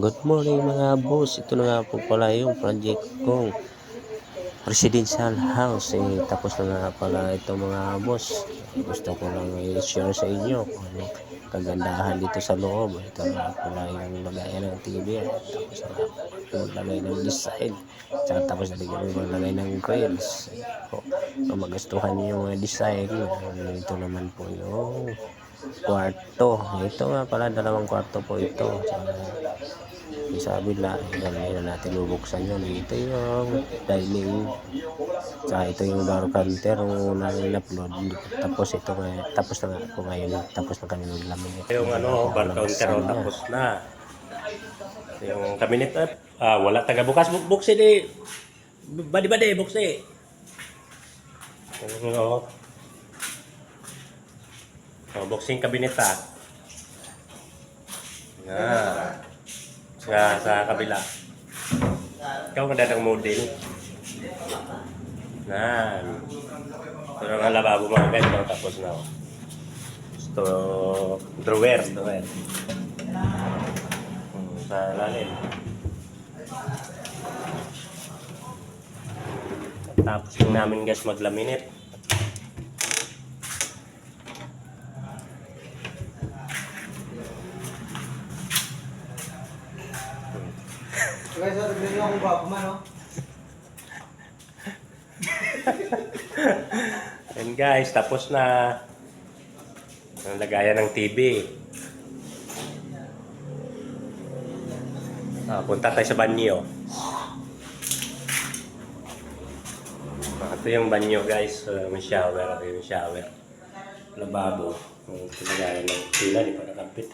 Good morning mga boss. Ito na nga po pala yung project kong residential house. Eh, tapos na nga pala ito mga boss. Gusto ko lang i-share sa inyo kung ano kagandahan dito sa loob. Ito na nga pala yung lagayan ng TV. Tapos na nga lagay ng design. Tsaka tapos na bigyan yung lagay ng grills. So, kung magustuhan niyo yung design, ito naman po yung kwarto. Ito nga pala, dalawang kwarto po ito. Sa yan na natin bubuksan yun. Ito yung dining. Tsaka ito yung door counter yung unang in-upload. Tapos ito nga, tapos na nga ngayon. Tapos na kami naglaminate. Yung ano, bar counter oh, tapos na. Yung cabinet at ah, wala taga bukas bu buksi di. Badi badi buksi. Ano? Oh, boxing cabinet ah. Na. Sa sa kabila. Ikaw ka dadang model. Nan. Na nga lababo mga guys, tapos na. oh. Ito, drawer, drawer. Hmm, sa lalim. Tapos namin guys maglaminate. Guys, sa tignan niyo akong gwapo man, oh. And guys, tapos na ang lagayan ng TV. Ah, punta tayo sa banyo. Ah, ito yung banyo guys. Uh, may shower. Ito yung shower. Lababo. Yung lagayan ng tila, di pa nakapit.